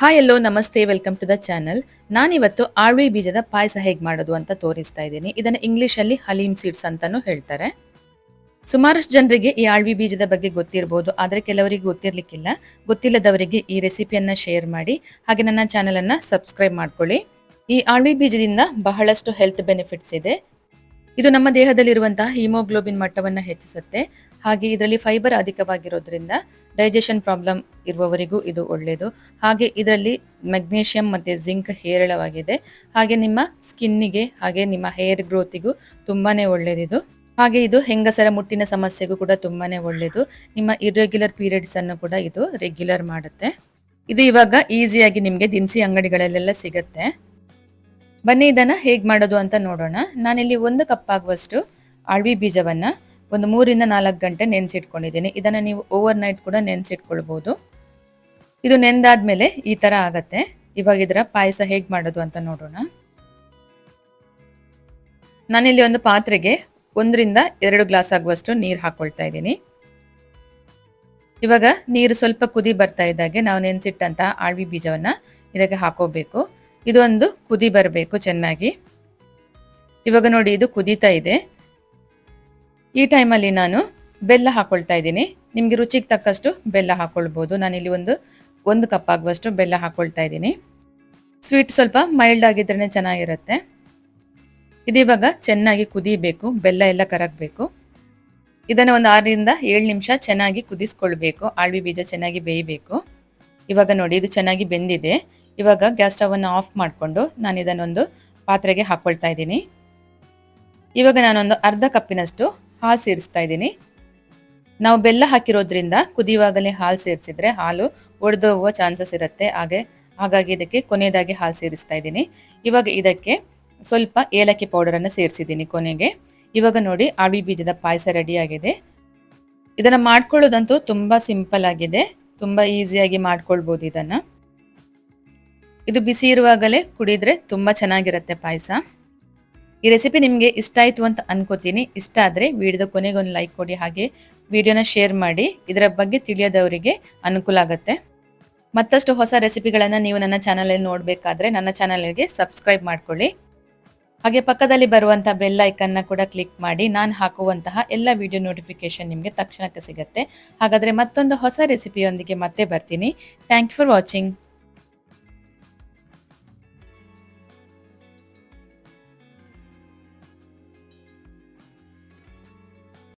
Hi ಎಲ್ಲೋ ನಮಸ್ತೆ welcome to the channel ನಾನಿವತ್ತು ಆಳ್ವಿ ಬೀಜದ ಪಾಯಸ ಹೇಗೆ ಮಾಡೋದು ಅಂತ ತೋರಿಸ್ತಾ ಇದ್ದೀನಿ. ಇದನ್ನು ಇಂಗ್ಲೀಷಲ್ಲಿ ಹಲೀಮ್ ಸೀಡ್ಸ್ ಅಂತಲೂ ಹೇಳ್ತಾರೆ. ಸುಮಾರಷ್ಟು ಜನರಿಗೆ ಈ ಆಳ್ವಿ ಬೀಜದ ಬಗ್ಗೆ ಗೊತ್ತಿರ್ಬೋದು, ಆದರೆ ಕೆಲವರಿಗೆ ಗೊತ್ತಿರಲಿಕ್ಕಿಲ್ಲ. ಗೊತ್ತಿಲ್ಲದವರಿಗೆ ಈ ರೆಸಿಪಿಯನ್ನು ಶೇರ್ ಮಾಡಿ, ಹಾಗೆ ನನ್ನ ಚಾನಲನ್ನು ಸಬ್ಸ್ಕ್ರೈಬ್ ಮಾಡ್ಕೊಳ್ಳಿ. ಈ ಆಳ್ವಿ ಬೀಜದಿಂದ ಬಹಳಷ್ಟು ಹೆಲ್ತ್ ಬೆನಿಫಿಟ್ಸ್ ಇದೆ. ಇದು ನಮ್ಮ ದೇಹದಲ್ಲಿರುವಂತಹ ಹಿಮೋಗ್ಲೋಬಿನ್ ಮಟ್ಟವನ್ನು ಹೆಚ್ಚಿಸುತ್ತೆ. ಹಾಗೆ ಇದರಲ್ಲಿ ಫೈಬರ್ ಅಧಿಕವಾಗಿರೋದ್ರಿಂದ ಡೈಜೆಷನ್ ಪ್ರಾಬ್ಲಮ್ ಇರುವವರಿಗೂ ಇದು ಒಳ್ಳೆಯದು ಹಾಗೆ ಇದರಲ್ಲಿ ಮೆಗ್ನೀಷಿಯಂ ಮತ್ತು ಜಿಂಕ್ ಹೇರಳವಾಗಿದೆ. ಹಾಗೆ ನಿಮ್ಮ ಸ್ಕಿನ್ನಿಗೆ ಹಾಗೆ ನಿಮ್ಮ ಹೇರ್ ಗ್ರೋತಿಗೂ ತುಂಬಾ ಒಳ್ಳೆಯದಿದು ಹಾಗೆ ಇದು ಹೆಂಗಸರ ಮುಟ್ಟಿನ ಸಮಸ್ಯೆಗೂ ಕೂಡ ತುಂಬಾ ಒಳ್ಳೆಯದು ನಿಮ್ಮ ಇರೆಗ್ಯುಲರ್ ಪೀರಿಯಡ್ಸ್ ಅನ್ನು ಕೂಡ ಇದು ರೆಗ್ಯುಲರ್ ಮಾಡುತ್ತೆ. ಇದು ಇವಾಗ ಈಸಿಯಾಗಿ ನಿಮಗೆ ದಿನಸಿ ಅಂಗಡಿಗಳಲ್ಲೆಲ್ಲ ಸಿಗುತ್ತೆ. ಬನ್ನಿ ಇದನ್ನ ಹೇಗೆ ಮಾಡೋದು ಅಂತ ನೋಡೋಣ. ನಾನಿಲ್ಲಿ ಒಂದು ಕಪ್ ಆಗುವಷ್ಟು ಆಳ್ವಿ ಬೀಜವನ್ನ ಒಂದು ಮೂರಿಂದ ನಾಲ್ಕು ಗಂಟೆ ನೆನೆಸಿಟ್ಕೊಂಡಿದ್ದೀನಿ. ಇದನ್ನ ನೀವು ಓವರ್ ನೈಟ್ ಕೂಡ ನೆನೆಸಿಟ್ಕೊಳ್ಬೋದು. ಇದು ನೆಂದಾದ್ಮೇಲೆ ಈ ತರ ಆಗತ್ತೆ. ಇವಾಗ ಇದರ ಪಾಯಸ ಹೇಗೆ ಮಾಡೋದು ಅಂತ ನೋಡೋಣ. ನಾನಿಲ್ಲಿ ಒಂದು ಪಾತ್ರೆಗೆ ಒಂದರಿಂದ ಎರಡು ಗ್ಲಾಸ್ ಆಗುವಷ್ಟು ನೀರು ಹಾಕೊಳ್ತಾ ಇದ್ದೀನಿ. ಇವಾಗ ನೀರು ಸ್ವಲ್ಪ ಕುದಿ ಬರ್ತಾ ಇದ್ದಾಗೆ ನಾವು ನೆನೆಸಿಟ್ಟಂತಹ ಆಳ್ವಿ ಬೀಜವನ್ನ ಇದಕ್ಕೆ ಹಾಕೋಬೇಕು. ಇದೊಂದು ಕುದಿ ಬರಬೇಕು ಚೆನ್ನಾಗಿ. ಇವಾಗ ನೋಡಿ ಇದು ಕುದೀತಾ ಇದೆ. ಈ ಟೈಮಲ್ಲಿ ನಾನು ಬೆಲ್ಲ ಹಾಕೊಳ್ತಾ ಇದ್ದೀನಿ. ನಿಮಗೆ ರುಚಿಗೆ ತಕ್ಕಷ್ಟು ಬೆಲ್ಲ ಹಾಕೊಳ್ಬೋದು. ನಾನಿಲ್ಲಿ ಒಂದು ಒಂದು ಕಪ್ ಆಗುವಷ್ಟು ಬೆಲ್ಲ ಹಾಕೊಳ್ತಾ ಇದ್ದೀನಿ. ಸ್ವೀಟ್ ಸ್ವಲ್ಪ ಮೈಲ್ಡ್ ಆಗಿದ್ರೇ ಚೆನ್ನಾಗಿರುತ್ತೆ. ಇದಿವಾಗ ಚೆನ್ನಾಗಿ ಕುದಿಬೇಕು. ಬೆಲ್ಲ ಎಲ್ಲ ಕರಗಬೇಕು. ಇದನ್ನು ಒಂದು ಆರರಿಂದ ಏಳು ನಿಮಿಷ ಚೆನ್ನಾಗಿ ಕುದಿಸ್ಕೊಳ್ಬೇಕು. ಆಳ್ವಿ ಬೀಜ ಚೆನ್ನಾಗಿ ಬೇಯಬೇಕು. ಇವಾಗ ನೋಡಿ, ಇದು ಚೆನ್ನಾಗಿ ಬೆಂದಿದೆ. ಇವಾಗ ಗ್ಯಾಸ್ ಸ್ಟವನ್ನು ಆಫ್ ಮಾಡಿಕೊಂಡು ನಾನು ಇದನ್ನೊಂದು ಪಾತ್ರೆಗೆ ಹಾಕ್ಕೊಳ್ತಾ ಇದ್ದೀನಿ. ಇವಾಗ ನಾನೊಂದು ಅರ್ಧ ಕಪ್ಪಿನಷ್ಟು ಹಾಲು ಸೇರಿಸ್ತಾ ಇದ್ದೀನಿ. ನಾವು ಬೆಲ್ಲ ಹಾಕಿರೋದ್ರಿಂದ ಕುದಿಯುವಾಗಲೇ ಹಾಲು ಸೇರಿಸಿದ್ರೆ ಹಾಲು ಒಡೆದೋಗುವ ಚಾನ್ಸಸ್ ಇರುತ್ತೆ. ಹಾಗೆ, ಹಾಗಾಗಿ ಇದಕ್ಕೆ ಕೊನೆಯದಾಗಿ ಹಾಲು ಸೇರಿಸ್ತಾ ಇದ್ದೀನಿ. ಇವಾಗ ಇದಕ್ಕೆ ಸ್ವಲ್ಪ ಏಲಕ್ಕಿ ಪೌಡರನ್ನು ಸೇರಿಸಿದ್ದೀನಿ ಕೊನೆಗೆ. ಇವಾಗ ನೋಡಿ, ಆವಿ ಬೀಜದ ಪಾಯಸ ರೆಡಿಯಾಗಿದೆ ಇದನ್ನು ಮಾಡ್ಕೊಳ್ಳೋದಂತೂ ತುಂಬ ಸಿಂಪಲ್ ಆಗಿದೆ. ತುಂಬ ಈಸಿಯಾಗಿ ಮಾಡ್ಕೊಳ್ಬೋದು ಇದನ್ನು. ಇದು ಬಿಸಿ ಇರುವಾಗಲೇ ಕುಡಿದ್ರೆ ತುಂಬ ಚೆನ್ನಾಗಿರುತ್ತೆ ಪಾಯಸ. ಈ ರೆಸಿಪಿ ನಿಮಗೆ ಇಷ್ಟ ಆಯಿತು ಅಂತ ಅನ್ಕೋತೀನಿ. ಇಷ್ಟ ಆದರೆ ವಿಡಿಯೋದ ಕೊನೆಗೆ ಒಂದು ಲೈಕ್ ಕೊಡಿ, ಹಾಗೆ ವಿಡಿಯೋನ ಶೇರ್ ಮಾಡಿ, ಇದರ ಬಗ್ಗೆ ತಿಳಿಯೋದವರಿಗೆ ಅನುಕೂಲ ಆಗುತ್ತೆ. ಮತ್ತಷ್ಟು ಹೊಸ ರೆಸಿಪಿಗಳನ್ನು ನೀವು ನನ್ನ ಚಾನಲಲ್ಲಿ ನೋಡಬೇಕಾದ್ರೆ ನನ್ನ ಚಾನಲ್ಗೆ ಸಬ್ಸ್ಕ್ರೈಬ್ ಮಾಡ್ಕೊಳ್ಳಿ. ಹಾಗೆ ಪಕ್ಕದಲ್ಲಿ ಬರುವಂತಹ ಬೆಲ್ ಐಕನ್ನ ಕೂಡ ಕ್ಲಿಕ್ ಮಾಡಿ ನಾನು ಹಾಕುವಂತಹ ಎಲ್ಲ ವಿಡಿಯೋ ನೋಟಿಫಿಕೇಶನ್ ನಿಮಗೆ ತಕ್ಷಣಕ್ಕೆ ಸಿಗುತ್ತೆ. ಹಾಗಾದರೆ ಮತ್ತೊಂದು ಹೊಸ ರೆಸಿಪಿಯೊಂದಿಗೆ ಮತ್ತೆ ಬರ್ತೀನಿ. Thank you for watching